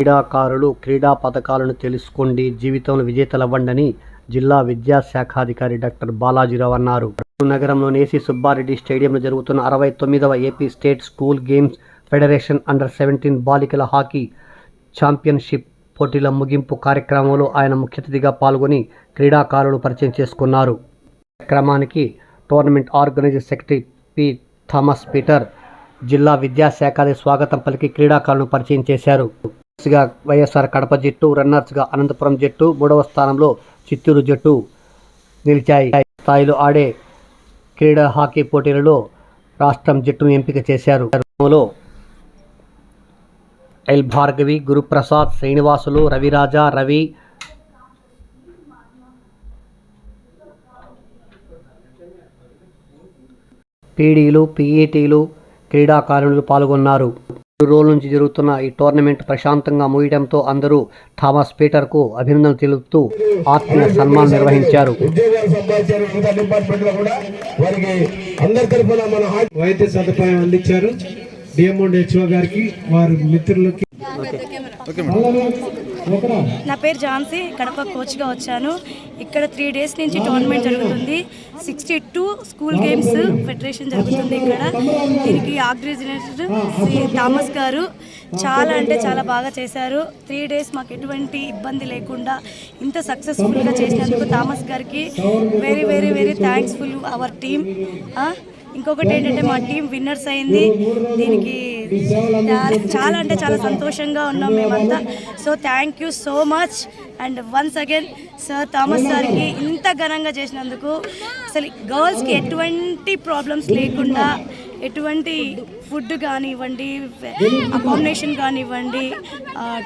క్రీడాకారులు క్రీడా పథకాలను తెలుసుకోండి జీవితంలో విజేతలవ్వండని జిల్లా విద్యాశాఖాధికారి డాక్టర్ బాలాజీరావు అన్నారు. నగరంలోని ఏసీ సుబ్బారెడ్డి స్టేడియంలో జరుగుతున్న అరవై తొమ్మిదవ AP state school games federation under seventeen బాలికల హాకీ ఛాంపియన్షిప్ పోటీల ముగింపు కార్యక్రమంలో ఆయన ముఖ్య అతిథిగా పాల్గొని క్రీడాకారులు పరిచయం చేసుకున్నారు. కార్యక్రమానికి tournament organiser secretary P. Thomas Peter జిల్లా విద్యాశాఖ స్వాగతం పలికి క్రీడాకారులను పరిచయం చేశారు. గా వైఎస్ఆర్ కడప జట్టు రన్నర్స్గా అనంతపురం జట్టు మూడవ స్థానంలో చిత్తూరు జట్టు నిలిచాయి. స్థాయిలో ఆడే క్రీడా హాకీ పోటీలలో రాష్ట్రం జట్టును ఎంపిక చేశారు. ఎల్ భార్గవి గురుప్రసాద్ శ్రీనివాసులు రవిరాజా రవి పీడీలు పీఈటీలు క్రీడాకారులు పాల్గొన్నారు. మూడు రోజుల నుంచి జరుగుతున్న ఈ టోర్నమెంట్ ప్రశాంతంగా ముగియడంతో అందరూ థామస్ పీటర్కు అభినందనలు తెలుపుతూ ఆత్మీయ సన్మానం నిర్వహించారు. వైద్య సదుపాయం అందించారు. డిఎంఓ హెచ్ఓ గారికి వారి మిత్రులకి. నా పేరు ఝాన్సీ కడప కోచ్గా వచ్చాను. ఇక్కడ త్రీ డేస్ నుంచి టోర్నమెంట్ జరుగుతుంది. Sixty two school games federation జరుగుతుంది ఇక్కడ. దీనికి ఆర్గనైజర్ శ్రీ థామస్ గారు. చాలా అంటే చాలా బాగా చేశారు. త్రీ డేస్ మాకు ఎటువంటి ఇబ్బంది లేకుండా ఇంత సక్సెస్ఫుల్గా చేసినందుకు థామస్ గారికి very very very thankful our team ఇంకొకటి ఏంటంటే మా టీం విన్నర్స్ అయింది. దీనికి చాలా అంటే చాలా సంతోషంగా ఉన్నాం మేమంతా. So thank you so much and once again sir Thomas సార్కి ఇంత ఘనంగా చేసినందుకు అసలు గర్ల్స్కి ఎటువంటి ప్రాబ్లమ్స్ లేకుండా ఎటువంటి ఫుడ్ కానివ్వండి అకామిడేషన్ కానివ్వండి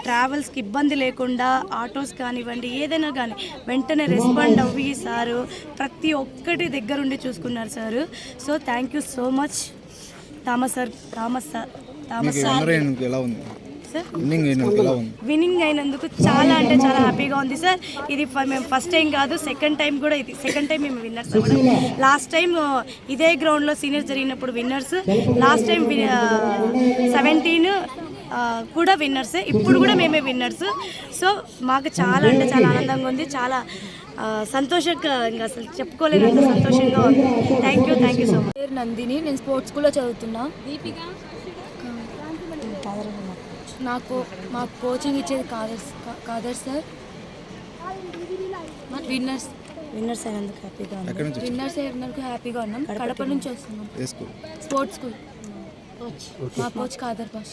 ట్రావెల్స్కి ఇబ్బంది లేకుండా ఆటోస్ కానివ్వండి ఏదైనా కానీ వెంటనే రెస్పాండ్ అవ్వి సారు. ప్రతి ఒక్కటి దగ్గరుండి చూసుకున్నారు sir. So thank you so much Thomas sir Thomas sir ఎలా ఉంది? సార్ విన్నింగ్ అయినందుకు చాలా అంటే చాలా హ్యాపీగా ఉంది సార్ ఇది ఫ- మేము ఫస్ట్ టైం కాదు సెకండ్ టైం కూడా ఇది సెకండ్ టైం మేము విన్నర్స్ లాస్ట్ టైం ఇదే గ్రౌండ్లో సీనియర్స్ జరిగినప్పుడు విన్నర్స్ లాస్ట్ టైం సెవెంటీన్ కూడా విన్నర్సే ఇప్పుడు కూడా మేమే విన్నర్స్ సో మాకు చాలా అంటే చాలా ఆనందంగా ఉంది చాలా ఆ, సంతోషంగా ఇంకా అసలు చెప్పుకోలేనంత సంతోషంగా ఉంది. Thank you thank you so much Nandini నేను స్పోర్ట్స్ స్కూల్లో చదువుతున్నా. నాకు మాకు కోచింగ్ ఇచ్చేది కాదర్ కా- కాదర్ సార్. విన్నర్స్. విన్నర్స్ అయినందుకు హ్యాపీగా నుంచి విన్నర్స్ అయినందుకు హ్యాపీగా ఉన్నాం. కడప నుంచి వస్తున్నాం. Sports school. మా coach Khadar Basha.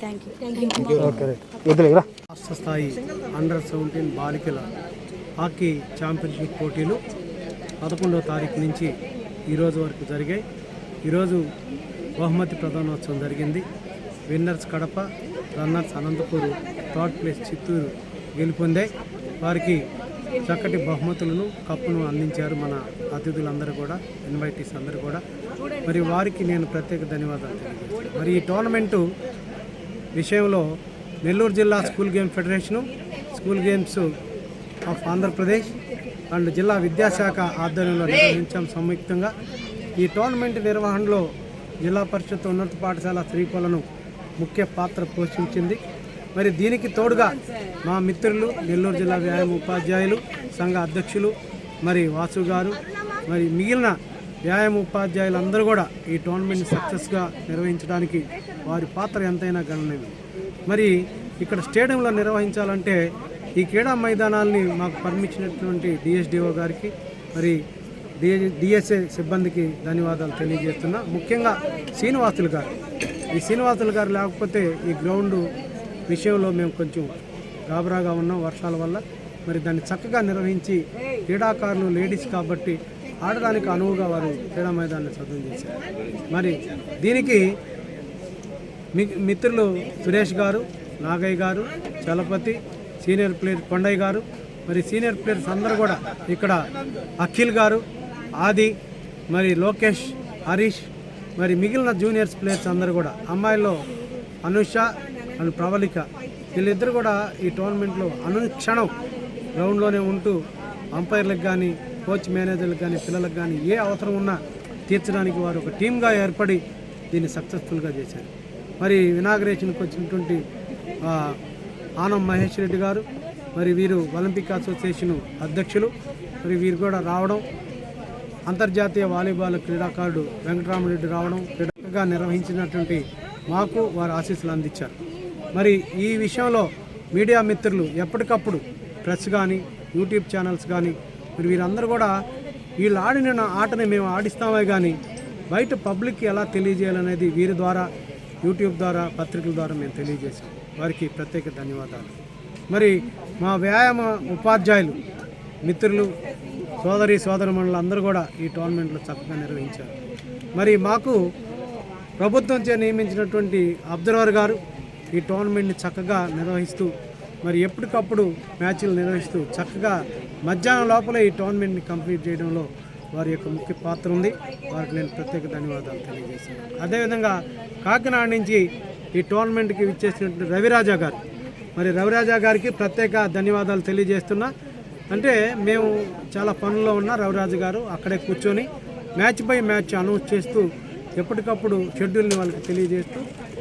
Thank you. రాష్ట్ర స్థాయి అండర్ సెవెంటీన్ బాలికల హాకీ ఛాంపియన్షిప్ పోటీలు పదకొండవ తారీఖు నుంచి ఈరోజు వరకు జరిగాయి. ఈరోజు బహుమతి ప్రధానోత్సవం జరిగింది. Winners Kadapa runners Anantapur third place Chittoor గెలుపొందాయి. వారికి చక్కటి బహుమతులను కప్పును అందించారు మన అతిథులందరూ కూడా ఇన్వైటీస్ అందరూ కూడా. మరి వారికి నేను ప్రత్యేక ధన్యవాదాలు తెలియజేస్తాను మరి ఈ టోర్నమెంటు విషయంలో నెల్లూరు జిల్లా school game federation school games of Andhra Pradesh and జిల్లా విద్యాశాఖ ఆధ్వర్యంలో నిర్వహించాం సంయుక్తంగా. ఈ టోర్నమెంట్ నిర్వహణలో జిల్లా పరిషత్ ఉన్నత పాఠశాల శ్రీకొలను ముఖ్య పాత్ర పోషించింది. మరి దీనికి తోడుగా మా మిత్రులు నెల్లూరు జిల్లా వ్యాయామ ఉపాధ్యాయులు సంఘ అధ్యక్షులు మరి వాసు గారు మరి మిగిలిన వ్యాయామ ఉపాధ్యాయులందరూ కూడా ఈ టోర్నమెంట్ సక్సెస్గా నిర్వహించడానికి వారి పాత్ర ఎంతైనా గణనీయం. మరి ఇక్కడ స్టేడియంలో నిర్వహించాలంటే ఈ క్రీడా మైదానాల్ని మాకు పర్మిచ్చినటువంటి డిఎస్డిఓ గారికి మరి డిఎస్ఏ సిబ్బందికి ధన్యవాదాలు తెలియజేస్తున్నా. ముఖ్యంగా శ్రీనివాసులు గారు. ఈ శ్రీనివాసులు గారు లేకపోతే ఈ గ్రౌండ్ విషయంలో మేము కొంచెం గాబరాగా ఉన్నాం వర్షాల వల్ల. మరి దాన్ని చక్కగా నిర్వహించి క్రీడాకారులు లేడీస్ కాబట్టి ఆడడానికి అనువుగా వారు క్రీడా మైదాన్ని సొంతం చేశారు. మరి దీనికి మిత్రులు సురేష్ గారు నాగయ్య గారు చలపతి సీనియర్ ప్లేయర్ కొండయ్య గారు మరి సీనియర్ ప్లేయర్స్ అందరూ కూడా ఇక్కడ అఖిల్ గారు ఆది మరి లోకేష్ హరీష్ మరి మిగిలిన జూనియర్స్ ప్లేయర్స్ అందరూ కూడా అమ్మాయిల్లో అనుష అండ్ ప్రవళిక వీళ్ళిద్దరు కూడా ఈ టోర్నమెంట్లో అనుక్షణం గ్రౌండ్లోనే ఉంటూ అంపైర్లకు కానీ కోచ్ మేనేజర్లకు కానీ పిల్లలకు కానీ ఏ అవసరం ఉన్నా తీర్చడానికి వారు ఒక టీమ్గా ఏర్పడి దీన్ని సక్సెస్ఫుల్గా చేశారు. మరి ఇనాగరేషన్కి వచ్చినటువంటి ఆనం మహేష్ రెడ్డి గారు మరి వీరు ఒలింపిక్ అసోసియేషన్ అధ్యక్షులు మరి వీరు కూడా రావడం అంతర్జాతీయ వాలీబాల్ క్రీడాకారుడు వెంకటరామరెడ్డి రావడం క్రీడగా నిర్వహించినటువంటి మాకు వారు ఆశీస్సులు అందించారు. మరి ఈ విషయంలో మీడియా మిత్రులు ఎప్పటికప్పుడు ప్రెస్ కానీ యూట్యూబ్ ఛానల్స్ కానీ మరి వీరందరూ కూడా వీళ్ళు ఆడిన ఆటని మేము ఆడిస్తామే కానీ బయట పబ్లిక్కి ఎలా తెలియజేయాలనేది వీరి ద్వారా యూట్యూబ్ ద్వారా పత్రికల ద్వారా మేము తెలియజేశాం. వారికి ప్రత్యేక ధన్యవాదాలు. మరి మా వ్యాయామ ఉపాధ్యాయులు మిత్రులు సోదరి సోదరమణులు అందరూ కూడా ఈ టోర్నమెంట్లో చక్కగా నిర్వహించారు. మరి మాకు ప్రభుత్వంచే నియమించినటువంటి అబ్జర్వర్ గారు ఈ టోర్నమెంట్ని చక్కగా నిర్వహిస్తూ మరి ఎప్పటికప్పుడు మ్యాచ్లు నిర్వహిస్తూ చక్కగా మధ్యాహ్నం లోపలే ఈ టోర్నమెంట్ని కంప్లీట్ చేయడంలో వారి యొక్క ముఖ్య పాత్ర ఉంది. వారికి నేను ప్రత్యేక ధన్యవాదాలు తెలియజేస్తున్నాను. అదేవిధంగా కాకినాడ నుంచి ఈ టోర్నమెంట్కి విచ్చేసినటువంటి రవిరాజా గారు. మరి రవిరాజా గారికి ప్రత్యేక ధన్యవాదాలు తెలియజేస్తున్నా. అంటే మేము చాలా పనుల్లో ఉన్న రవిరాజు గారు అక్కడే కూర్చొని మ్యాచ్ బై మ్యాచ్ అనౌన్స్ చేస్తూ ఎప్పటికప్పుడు షెడ్యూల్ని వాళ్ళకి తెలియజేస్తూ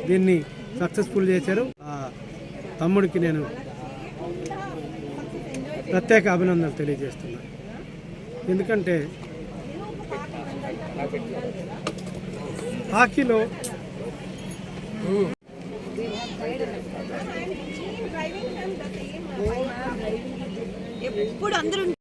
దీన్ని సక్సెస్ఫుల్ చేశారు. ఆ తమ్ముడికి నేను ప్రత్యేక అభినందనలు తెలియజేస్తున్నాను. ఎందుకంటే హాకీలో ఇప్పుడు అందరూ